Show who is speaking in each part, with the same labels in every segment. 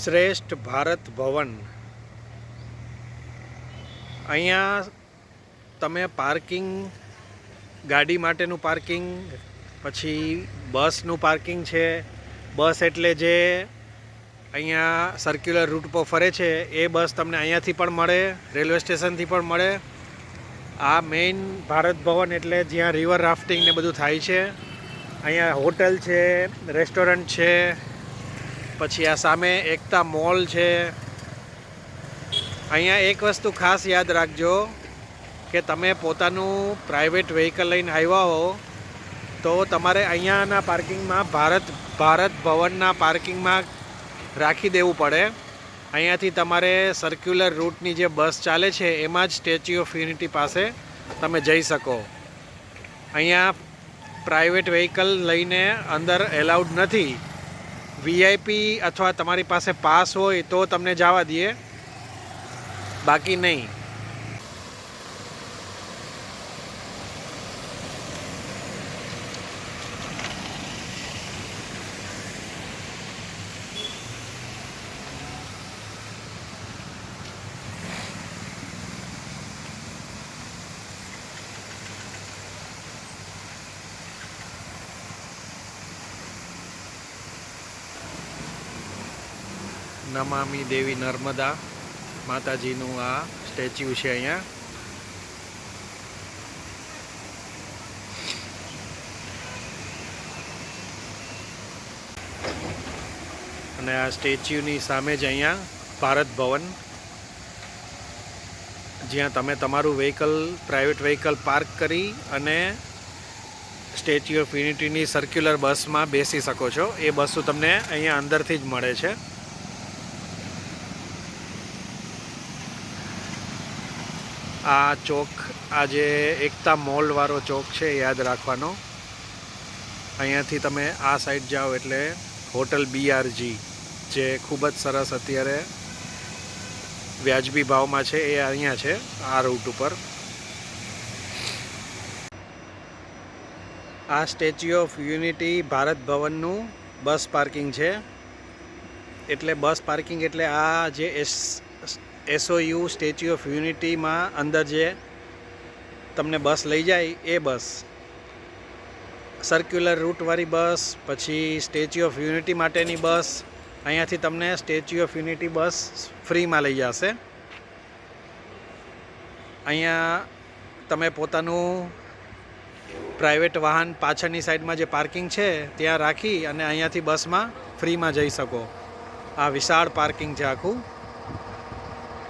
Speaker 1: શ્રેષ્ઠ ભારત ભવન. અહીંયા તમે પાર્કિંગ, ગાડી માટેનું પાર્કિંગ, પછી બસનું પાર્કિંગ છે. બસ એટલે જે અહીંયા સર્ક્યુલર રૂટ પર ફરે છે, એ બસ તમને અહીંયાથી પણ મળે, રેલવે સ્ટેશનથી પણ મળે. આ મેઇન ભારત ભવન એટલે જ્યાં રિવર રાફ્ટિંગ ને બધું થાય છે. અહીંયા હોટલ છે રેસ્ટોરન્ટ છે પછી આ સામે એકતા મોલ છે. અહીંયા એક વસ્તુ ખાસ યાદ રાખજો કે તમે પોતાનું પ્રાઇવેટ વ્હીકલ લઈને આવ્યા હો, તો તમારે અહીંયાના પાર્કિંગમાં ભારત ભારત ભવનના પાર્કિંગમાં રાખી દેવું પડે. અહીંયાથી તમારે સર્ક્યુલર રૂટની જે બસ ચાલે છે, એમાં જ સ્ટેચ્યુ ઓફ યુનિટી પાસે તમે જઈ શકો. અહીંયા પ્રાઇવેટ વ્હીકલ લઈને અંદર એલાઉડ નથી. વીઆઈપી અથવા તમારી પાસે પાસ હોય તો તમને જવા દઈએ. બાકી નહીં. નમામી દેવી નર્મદા માતાજીનું આ સ્ટેચ્યુ છે અહીંયા. અને આ સ્ટેચ્યુની સામે જ અહીંયા ભારત ભવન. જ્યાં તમે તમારું વ્હીકલ પ્રાઇવેટ વ્હીકલ પાર્ક કરી અને સ્ટેચ્યુ ઓફ યુનિટીની સર્ક્યુલર બસમાં બેસી શકો છો. એ બસો તમને અહીંયા અંદરથી જ મળે છે. આ ચોક આ જે એકતા મોલવાળો ચોક છે, યાદ રાખવાનો. અહીંયાથી તમે આ સાઈડ જાઓ એટલે હોટલ બીઆરજી જે ખૂબ જ સરસ અત્યારે વ્યાજબી ભાવમાં છે, એ અહીંયા છે, આ રૂટ ઉપર. આ સ્ટેચ્યુ ઓફ યુનિટી ભારત ભવનનું બસ પાર્કિંગ છે. એટલે બસ પાર્કિંગ એટલે આ જે એસ એસઓયુ સ્ટેચ્યુ ઓફ યુનિટીમાં અંદર જે તમને બસ લઈ જાય એ બસ. સર્ક્યુલર રૂટવાળી બસ, પછી સ્ટેચ્યુ ઓફ યુનિટી માટેની બસ, અહીંયાથી તમને સ્ટેચ્યુ ઓફ યુનિટી બસ ફ્રીમાં લઈ જશે. અહીંયા તમે પોતાનું પ્રાઇવેટ વાહન પાછળની સાઈડમાં જે પાર્કિંગ છે, ત્યાં રાખી અને અહીંયાથી બસમાં ફ્રીમાં જઈ શકો. આ વિશાળ પાર્કિંગ છે આખું.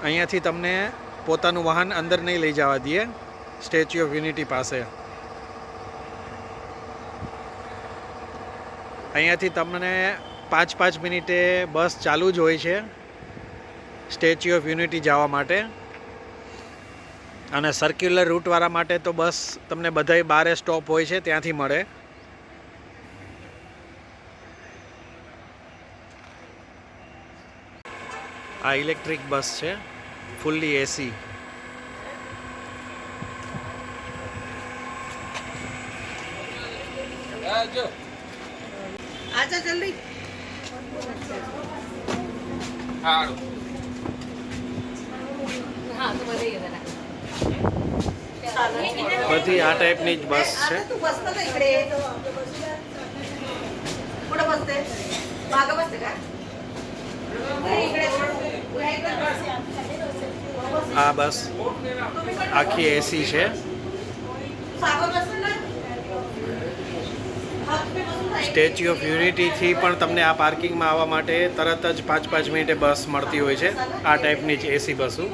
Speaker 1: અહીંયાથી તમને પોતાનું વાહન અંદર નહીં લઈ જવા દઈએ. સ્ટેચ્યુ ઓફ યુનિટી પાસે. અહીંયાથી તમને પાંચ પાંચ મિનિટે બસ ચાલુ જ હોય છે. સ્ટેચ્યુ ઓફ યુનિટી જવા માટે. અને સર્ક્યુલર રૂટવાળા માટે તો બસ તમને બધાય બારે સ્ટોપ હોય છે, ત્યાંથી મળે. આ ઇલેક્ટ્રિક બસ છે. ફૂલ્લી એસી
Speaker 2: આજા જલ્દી. હા બધી
Speaker 1: આ ટાઈપની જ બસ છે.
Speaker 2: બસતે બસતે
Speaker 1: આ બસ આખી એસી છે. સ્ટેચ્યુ ઓફ યુનિટીથી પણ તમને આ પાર્કિંગમાં આવવા માટે તરત જ પાંચ પાંચ મિનિટે બસ મળતી હોય છે. આ ટાઈપની જ એસી બસો.